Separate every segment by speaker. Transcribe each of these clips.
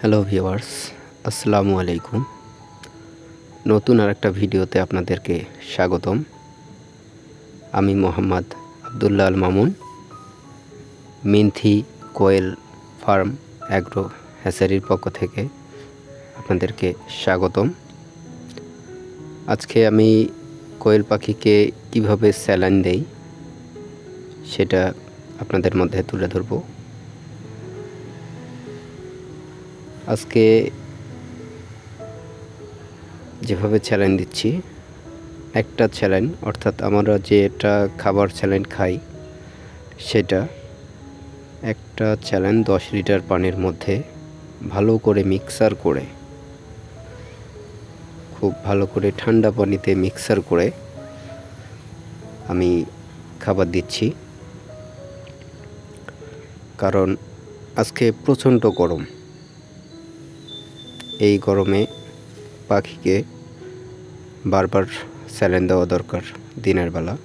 Speaker 1: Hello viewers, আসসালামু আলাইকুম। নতুন আর একটা ভিডিওতে আপনাদেরকে স্বাগতম। আমি মোহাম্মদ আবদুল্লাহ আল মামুন, মিনথি কোয়েল ফার্ম অ্যাগ্রো হ্যাসারির পক্ষ থেকে আপনাদেরকে স্বাগতম। আজকে আমি কোয়েল পাখিকে কীভাবে স্যালাইন দেই, সেটা আপনাদের মধ্যে তুলে ধরবো। আজকে যেভাবে চ্যালেঞ্জ দিচ্ছি, একটা চ্যালেঞ্জ অর্থাৎ আমরা যেটা খাবার চ্যালেঞ্জ খাই, সেটা একটা চ্যালেঞ্জ দশ লিটার পানির মধ্যে ভালো করে মিক্সার করে, খুব ভালো করে ঠান্ডা পানিতে মিক্সার করে আমি খাবার দিচ্ছি। কারণ আজকে প্রচণ্ড গরম। এই গরমে পাখিকে বারবার স্যালেন দেওয়া দরকার দিনের বেলা।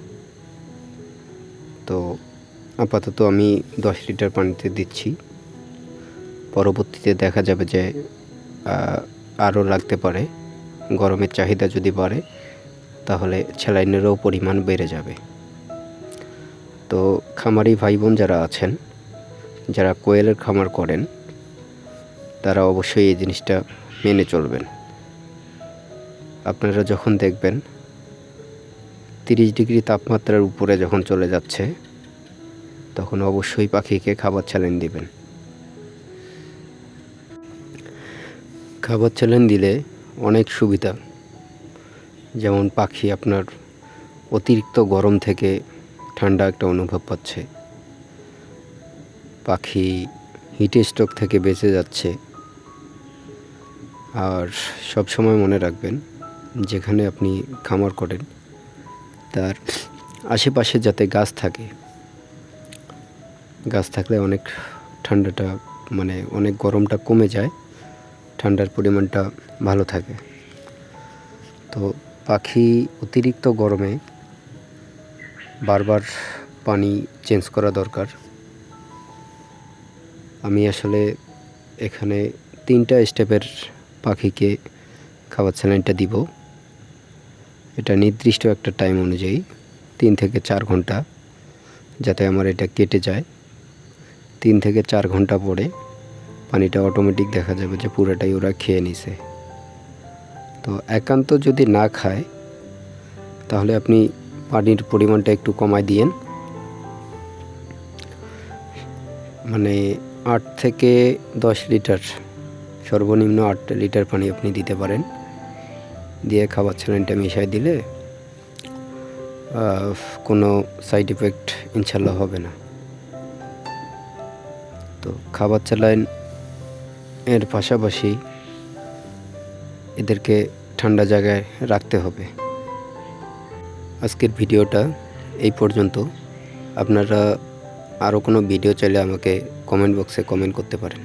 Speaker 1: তো আপাতত আমি দশ লিটার পানিতে দিচ্ছি। পরবর্তীতে দেখা যাবে যে আরও লাগতে পারে। গরমের চাহিদা যদি বাড়ে, তাহলে স্যালাইনেরও পরিমাণ বেড়ে যাবে। তো খামারি ভাই বোন যারা আছেন, যারা কোয়েলের খামার করেন, তারা অবশ্যই এই জিনিসটা মেনে চলবেন। আপনারা যখন দেখবেন তিরিশ ডিগ্রি তাপমাত্রার উপরে যখন চলে যাচ্ছে, তখন অবশ্যই পাখিকে খাবার চ্যালেঞ্জ দিবেন। খাবার চ্যালেঞ্জ দিলে অনেক সুবিধা। যেমন পাখি আপনার অতিরিক্ত গরম থেকে ঠান্ডা একটা অনুভব পাচ্ছে। পাখি হিট স্ট্রোক থেকে বেঁচে যাচ্ছে। আর সব সময় মনে রাখবেন, যেখানে আপনি খামার করেন, তার আশেপাশে যাতে গাছ থাকে, গাছ থাকলে অনেক ঠান্ডাটা মানে অনেক গরমটা কমে যায়, ঠান্ডার পরিমাণটা ভালো থাকে। তো পাখি অতিরিক্ত গরমে বারবার পানি চেঞ্জ করা দরকার। আমি আসলে এখানে তিনটা স্টেপের পাখিকে খাবার স্যালাইনটা দিব। এটা নির্দিষ্ট একটা টাইম অনুযায়ী, তিন থেকে চার ঘণ্টা, যাতে আমার এটা কেটে যায়। তিন থেকে চার ঘণ্টা পরে পানিটা অটোমেটিক দেখা যাবে যে পুরোটাই ওরা খেয়ে নিছে। তো একান্ত যদি না খায়, তাহলে আপনি পানির পরিমাণটা একটু কমায় দিয়েন। মানে আট থেকে দশ লিটার সর্বনিম্ন আট লিটার পানি আপনি দিতে পারেন। দিয়ে খাবার স্যালাইনটা মিশাই দিলে কোনো সাইড এফেক্ট ইনশাল্লাহ হবে না। তো খাবার স্যালাইন এর পাশাপাশি এদেরকে ঠান্ডা জায়গায় রাখতে হবে। আজকের ভিডিওটা এই পর্যন্ত। আপনারা আরও কোনো ভিডিও চাইলে আমাকে কমেন্ট বক্সে কমেন্ট করতে পারেন।